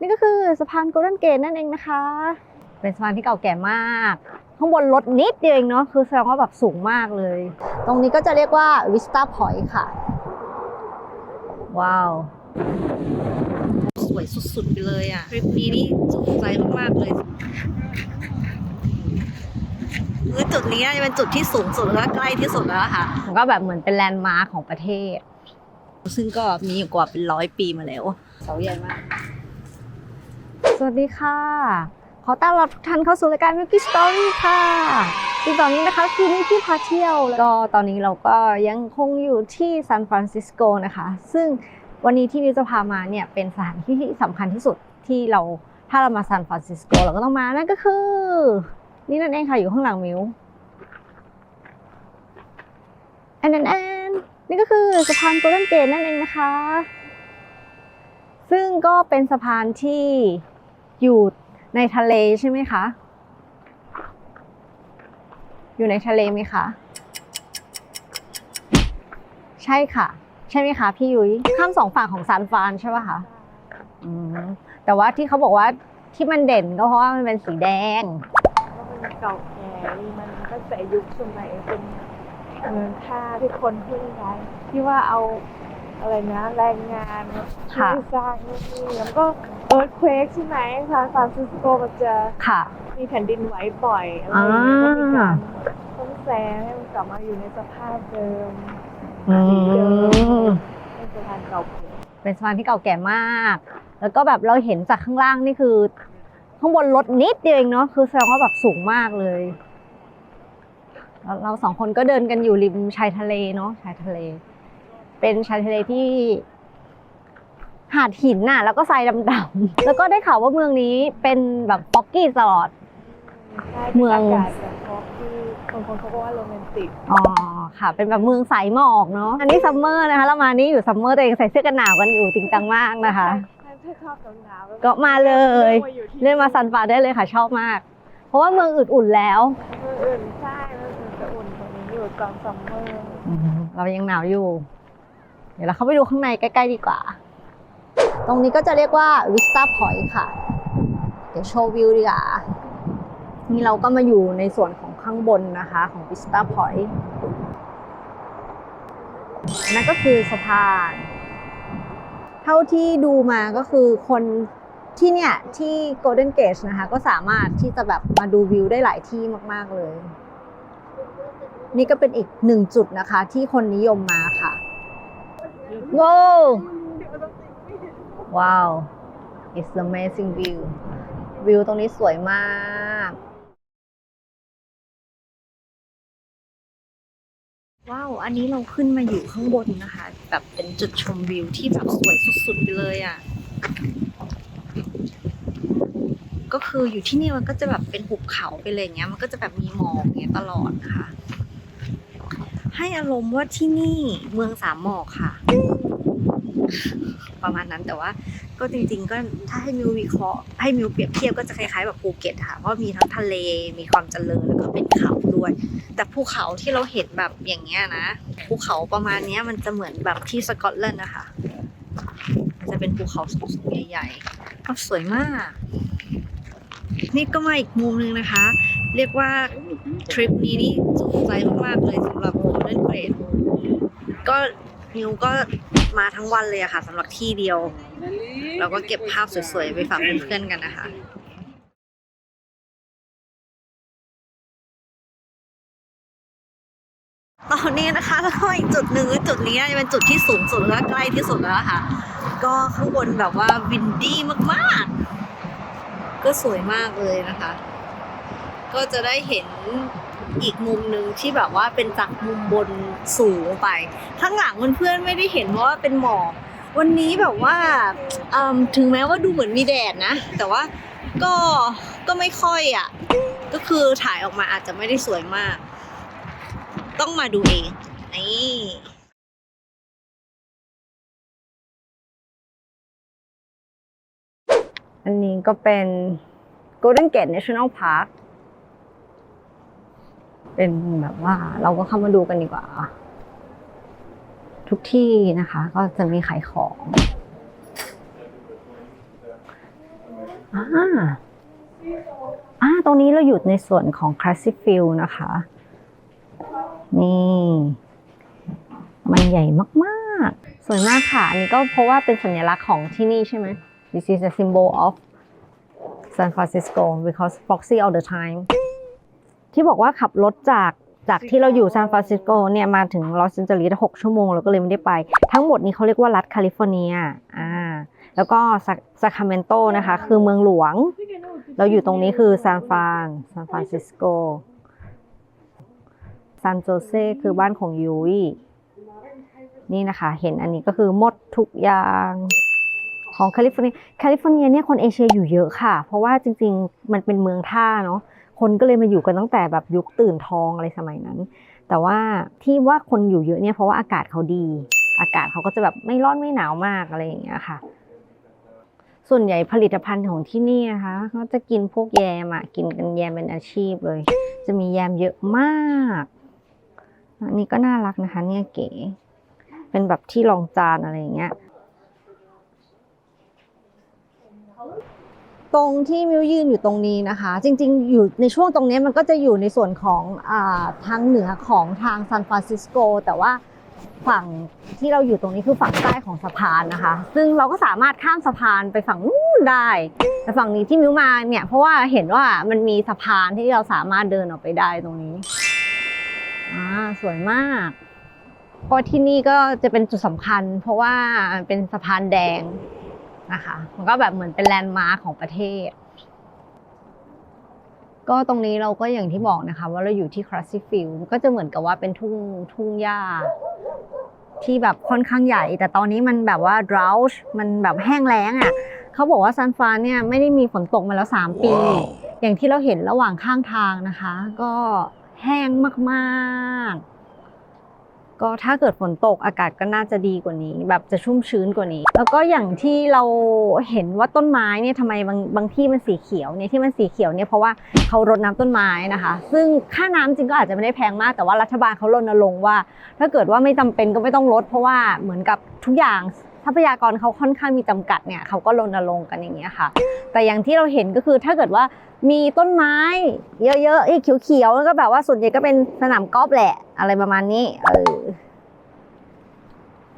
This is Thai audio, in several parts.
นี่ก็คือสะพานโกลเด้นเกตนั่นเองนะคะ เป็นสะพานที่เก่าแก่มาก ข้างบนรถนิดเดียวเองเนาะคือแสดงว่าแบบสูงมากเลย ตรงนี้ก็จะเรียกว่า Vista Point ค่ะ ว้าว สวยสุดๆไปเลยอะทริปนี้นี่จุใจมากๆเลยคือจุดนี้น่าจะเป็นจุดที่สูงสุดและใกล้ที่สุดแล้วค่ะมันก็แบบเหมือนเป็นแลนด์มาร์คของประเทศ ซึ่งก็มีอยู่กว่าเป็นร้อยปีมาแล้วเสาใหญ่มาก สวัสดีค่ะ ขอต้อนรับทุกท่านเข้าสู่รายการ Milky Story ค่ะซึ่ตอนนี้นะคะคือมิกี้พาเที่ยว แล้วก็ตอนนี้เราก็ยังคงอยู่ที่ซานฟรานซิสโกนะคะ ซึ่งวันนี้ที่มิวจะพามาเนี่ยเป็นสถานที่ที่สำคัญที่สุดที่เราถ้าเรามาซานฟรานซิสโกเราก็ต้องมานั่นก็คือ นี่นั่นเองค่ะอยู่ข้างหลังมิวแอนแอนแอนนี่ก็คือสะพานโกลเด้นเกตนั่นเองนะคะ ซึ่งก็เป็นสะพานที่ อยู่ในทะเลใช่ไหมคะ อยู่ในทะเลไหมคะ ใช่ค่ะ ใช่ไหมคะพี่ยุ้ยข้ามสองฝั่งของซานฟรานใช่ป่ะคะอืมแต่ว่าที่เขาบอกว่าที่มันเด่นก็เพราะว่ามันเป็นสีแดงว่ามันเก่าแก่มันตั้งแต่ยุคสมัยเป็นเมืองท่าที่คนพูดได้ที่ว่าเอาอะไรนะแรงงานมาช่ค่ะวยสร้างนู่นนี่แล้วก็ เอิร์ธเควกใช่ไหมซานฟรานซิสโกมันจะค่ะ มีแผ่นดินไหวบ่อยอะไรอย่างเงี้ยก็มีอ่าการซ่อมแซมให้มันกลับมาอยู่ในสภาพเดิมอืที่เดิมมเป็นสะพานเก่าแก่เป็นสะพานที่เก่าแก่มาก แล้วก็แบบเราเห็นจากข้างล่างนี่คือ ข้างบนรถนิดเดียวเองเนาะคือแสดงว่าแบบสูงมากเลยแล้วเราสองคนก็เดินกันอยู่ริมชายทะเลเนาะชายทะเล เป็นชายทะเลที่ หาดหินน่ะ แล้วก็ทรายดำๆแล้วก็ได้ข่าวว่าเมืองนี้เป็นแบบป๊อกกี้ตลอดใช่เมือง ป็นอากาศแบบพอที่คนคนเขาก็ว่าโรแมนติกอ๋อค่ะ เป็นแบบเมืองสายหมอกเนาะอันนี้ซัมเมอร์นะคะเรามานี่อยู่ซัมเมอร์ตัวเองใส่เสื้อกันหนาวกันอยู่จริงจังมากนะคะถ้าชอบหนาวๆก็มาเลย มาอยู่ที่เล่นมาซันฟาได้เลยค่ะ ชอบมาก เพราะว่าเมืองอุ่นๆแล้ว เมืองอื่นใช่เมืองอื่นจะอุ่นกว่านี้อยู่ตอนซัมเมอร์ เรายังหนาวอยู่ เดี๋ยวเราเข้าไปดูข้างในใกล้ ๆ ดีกว่า ตรงนี้ก็จะเรียกว่า Vista Point ค่ะ เดี๋ยวโชว์วิวดีกว่า นี่เราก็มาอยู่ในส่วนของข้างบนนะคะของ Vista Point นั่นก็คือสะพาน เท่าที่ดูมาก็คือคนที่เนี่ยที่ Golden Gate นะคะ ก็สามารถที่จะแบบมาดูวิวได้หลายที่มาก ๆ เลย นี่ก็เป็นอีกหนึ่งจุดนะคะ ที่คนนิยมมาค่ะว้าว ว้าว it's amazing view วิวตรงนี้สวยมากว้าว อันนี้เราขึ้นมาอยู่ข้างบนนะคะ แบบเป็นจุดชมวิวที่แบบสวยสุดๆไปเลยอะ่ะ ก็คืออยู่ที่นี่มันก็จะแบบเป็นหุบเขาไปเลยอย่างเงี้ย มันก็จะแบบมีหมอกอย่างเงี้ยตลอดนะคะ ให้อารมณ์ว่าที่นี่เมืองสามหมอกค่ะ ประมาณนั้น แต่ว่าก็จริง ๆ ก็ถ้าให้มิววิเคราะห์ให้มิวเปรียบเทียบก็จะคล้ายๆแบบภูเก็ตค่ะเพราะมีทั้งทะเลมีความเจริญแล้วก็เป็นเขาด้วย แต่ภูเขาที่เราเห็นแบบอย่างเงี้ยนะภูเขาประมาณเนี้ยมันจะเหมือนแบบที่สกอตแลนด์นะคะจะเป็นภูเขาสูงๆใหญ่ๆก็สวยมาก นี่ก็มาอีกมุมหนึงนะคะ เรียกว่าทริปนี้นี่จุใจมากๆเลยสำหรับโมเดิร์นเกรดก็นิวก็ มาทั้งวันเลยอะค่ะสำหรับที่เดียว เราก็เก็บภาพสวยๆไปฝากเพื่อนๆกันนะคะตอนนี้นะคะแล้วก็อีกจุดหนึ่งจุดนี้จะเป็นจุดที่สูงสุดและใกล้ที่สุดแล้วค่ะ ก็ข้างบนแบบว่าวินดี้มากๆ ก็สวยมากเลยนะคะ ก็จะได้เห็น อีกมุมหนึ่งที่แบบว่าเป็นจากมุมบนสูงไป ข้างหลังเพื่อนๆไม่ได้เห็นเพราะว่าเป็นหมอกวันนี้แบบว่าถึงแม้ว่าดูเหมือนมีแดดนะ แต่ว่าก็ก็ไม่ค่อยอะ ก็คือถ่ายออกมาอาจจะไม่ได้สวยมาก ต้องมาดูเองนี่อันนี้ก็เป็น Golden Gate National Park เป็นแบบว่าเราก็เข้ามาดูกันดีกว่า ทุกที่นะคะ ก็จะมีขายของอ่าอ่าตรงนี้เราอยู่ในส่วนของ Classic Field นะคะ นี่ มันใหญ่มากๆ สวยมากค่ะ อันนี้ก็เพราะว่าเป็นสัญลักษณ์ของที่นี่ใช่ไหม This is a symbol of San Francisco because proxy all the time ที่บอกว่าขับรถจากจากที่เราอยู่ซานฟรานซิสโกเนี่ยมาถึงลอสแอนเจลิสหกชั่วโมงเราก็เลยไม่ได้ไป ทั้งหมดนี้เขาเรียกว่ารัฐแคลิฟอร์เนียอ่าแล้วก็ซาคาเมนโตนะคะ คือเมืองหลวง เราอยู่ตรงนี้คือซานฟรานซานฟรานซิสโกซานโจเซคือบ้านของยุ้ยนี่นะคะ เห็นอันนี้ก็คือหมดทุกอย่างของแคลิฟอร์เนียแคลิฟอร์เนียเนี่ยคนเอเชียอยู่เยอะค่ะ เพราะว่าจริง ๆ มันเป็นเมืองท่าเนาะ คนก็เลยมาอยู่กันตั้งแต่แบบยุคตื่นทองอะไรสมัยนั้น แต่ว่าที่ว่าคนอยู่เยอะเนี่ยเพราะว่าอากาศเขาดี อากาศเขาก็จะแบบไม่ร้อนไม่หนาวมากอะไรอย่างเงี้ยค่ะ ส่วนใหญ่ผลิตภัณฑ์ของที่นี่นะคะเขาจะกินพวกแยมอะกินกันแยมเป็นอาชีพเลย จะมีแยมเยอะมากอันนี้ก็น่ารักนะคะเนี่ยเก๋เป็นแบบที่รองจานอะไรอย่างเงี้ย ตรงที่มิวยืนอยู่ตรงนี้นะคะ จริงๆ อยู่ในช่วงตรงนี้มันก็จะอยู่ในส่วนของอทางเหนือของทางซานฟรานซิสโก แต่ว่าฝั่งที่เราอยู่ตรงนี้คือฝั่งใต้ของสะพานนะคะ ซึ่งเราก็สามารถข้ามสะพานไปฝั่งนู้นได้ แต่ฝั่งนี้ที่มิวมาเนี่ย เพราะว่าเห็นว่ามันมีสะพานที่เราสามารถเดินออกไปได้ตรงนี้อ่าสวยมากเพราะที่นี่ก็จะเป็นจุดสำคัญ เพราะว่าเป็นสะพานแดง นะคะ มันก็แบบเหมือนเป็นแลนด์มาร์คของประเทศ ก็ตรงนี้เราก็อย่างที่บอกนะคะ ว่าเราอยู่ที่คลาสสิฟิลก็จะเหมือนกับว่าเป็นทุ่งทุ่งหญ้าที่แบบค่อนข้างใหญ่ แต่ตอนนี้มันแบบว่า drought มันแบบแห้งแล้งอะเขาบอกว่าซานฟรานเนี่ยไม่ได้มีฝนตกมาแล้ว 3 ปี อย่างที่เราเห็นระหว่างข้างทางนะคะ ก็แห้งมากๆ ก็ถ้าเกิดฝนตกอากาศก็น่าจะดีกว่านี้ แบบจะชุ่มชื้นกว่านี้ แล้วก็อย่างที่เราเห็นว่าต้นไม้เนี่ยทำไมบางบางที่มันสีเขียวเนี่ยที่มันสีเขียวเนี่ยเพราะว่าเขารดน้ำต้นไม้นะคะ ซึ่งค่าน้ำจริงก็อาจจะไม่ได้แพงมากแต่ว่ารัฐบาลเขารณรงค์ว่า ถ้าเกิดว่าไม่จำเป็นก็ไม่ต้องลดเพราะว่าเหมือนกับทุกอย่าง ทรัพยากรเขาค่อนข้างมีจำกัดเนี่ยเขาก็รณรงค์กันอย่างเงี้ยค่ะ แต่อย่างที่เราเห็นก็คือถ้าเกิดว่ามีต้นไม้เยอะๆไอ้เขียวๆก็แบบว่าส่วนใหญ่ก็เป็นสนามกอล์ฟแหละ อะไรประมาณนี้เออ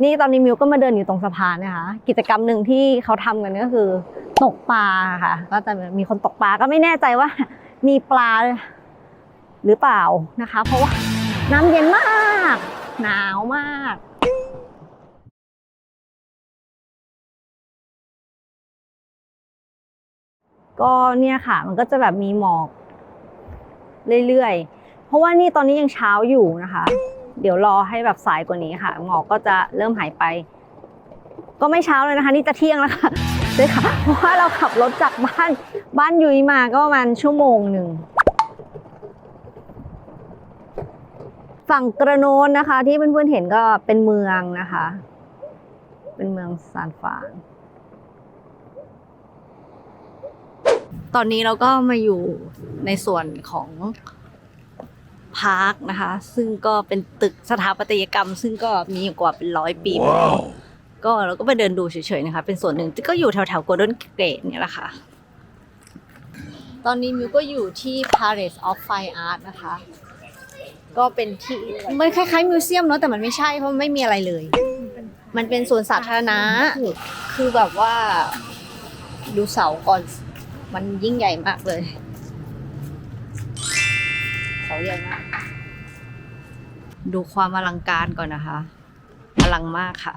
นี่ตอนนี้มิวก็มาเดินอยู่ตรงสะพานนะคะ กิจกรรมหนึ่งที่เขาทำกันก็คือ ตกปลาค่ะ ก็จะมีคนตกปลาก็ไม่แน่ใจว่า มีปลาหรือเปล่านะคะ เพราะว่าน้ำเย็นมาก หนาวมาก ก็เนี่ยค่ะ มันก็จะแบบมีหมอกเรื่อยๆ เพราะว่านี่ตอนนี้ยังเช้าอยู่นะคะ เดี๋ยวรอให้แบบสายกว่านี้ค่ะ หมอกก็จะเริ่มหายไป ก็ไม่เช้าเลยนะคะ นี่จะเที่ยงแล้วค่ะเลยค่ะ เพราะว่าเราขับรถจากบ้านบ้านยุ้ยมาก็ประมาณชั่วโมงหนึ่งฝั่งกระโนนนะคะ ที่เพื่อนๆเห็นก็เป็นเมืองนะคะ เป็นเมืองซานฟราน ตอนนี้เราก็มาอยู่ในส่วนของพาร์คนะคะ ซึ่งก็เป็นตึกสถาปัตยกรรม ซึ่งก็มีกว่าเป็นร้อยปีมาแล้วก็เราก็ไปเดินดูเฉยๆนะคะ เป็นส่วนหนึ่งที่ก็อยู่แถวๆ Golden Gate เนี่ยแหละค่ะ ตอนนี้มิวก็อยู่ที่ Palace of Fine Art นะคะ ก็เป็นที่มันคล้ายๆมิวเซียมเนาะแต่มันไม่ใช่เพราะมันไม่มีอะไรเลย มันเป็นสวนสาธารณะคือแบบว่าดูเสาก่อน มันยิ่งใหญ่มากเลยเขาใหญ่มาก ดูความอลังการก่อนนะคะ อลังมากค่ะ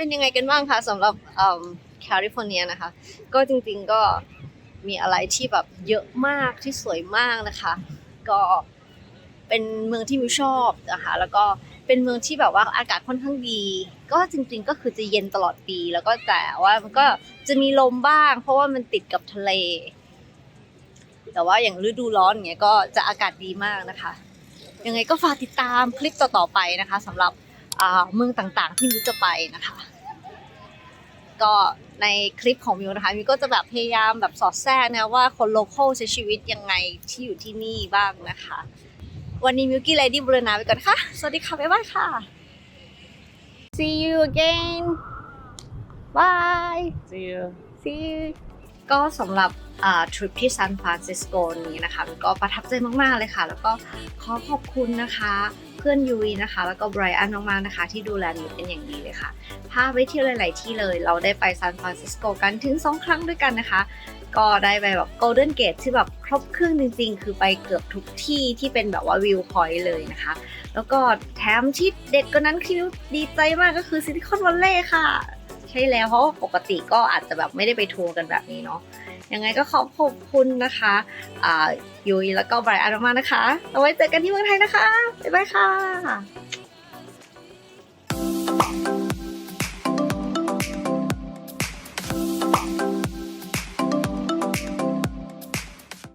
เป็นยังไงกันบ้างคะสำหรับแคลิฟอร์เนียนะคะ ก็จริงๆก็มีอะไรที่แบบเยอะมากที่สวยมากนะคะ ก็เป็นเมืองที่มิวชอบนะคะแล้วก็เป็นเมืองที่แบบว่าอากาศค่อนข้างดี ก็จริง ๆ ก็คือจะเย็นตลอดปีแล้วก็แต่ว่ามันก็จะมีลมบ้าง เพราะว่ามันติดกับทะเล แต่ว่าอย่างฤดูร้อนอย่างเงี้ยก็จะอากาศดีมากนะคะ ยังไงก็ฝากติดตามคลิปต่อๆไปนะคะสำหรับ เมืองต่างๆ ที่มิวจะไปนะคะ ก็ในคลิปของมิวนะคะมิวก็จะแบบพยายามแบบสอดแทรกนะว่าคนโลเคอลใช้ชีวิตยังไงที่อยู่ที่นี่บ้างนะคะ วันนี้มิวกี้เลดี้บุรณาไปก่อนค่ะ สวัสดีค่ะ บ๊ายบายค่ะ see you again bye See you. see you ก็สำหรับทริปที่ซานฟรานซิสโกนี้นะคะก็ประทับใจมาก ๆ เลยค่ะ แล้วก็ขอขอบคุณนะคะเพื่อนยุยนะคะ แล้วก็ไบรอันมากๆนะคะ ที่ดูแลมิวเป็นอย่างดีเลยค่ะ พาไปเที่ยวหลาย ๆ ที่เลย เราได้ไปซานฟรานซิสโกกันถึง 2 ครั้งด้วยกันนะคะ ก็ได้ไปแบบโกลเด้นเกตที่แบบครบเครื่องจริง ๆ คือไปเกือบทุกที่ที่เป็นแบบว่าวิวพอยต์เลยนะคะ แล้วก็แถมที่เด็ดกว่านั้นคือดีใจมากก็คือซิลิคอนวัลเลย์ค่ะ ใช่แล้วเพราะปกติก็อาจจะแบบไม่ได้ไปทัวร์กันแบบนี้เนาะยังไงก็ขอบขอบคุณนะคะยุยแล้วก็ไบรอันมากนะคะ เอาไว้เจอกันที่เมืองไทยนะคะ บ๊ายบายค่ะ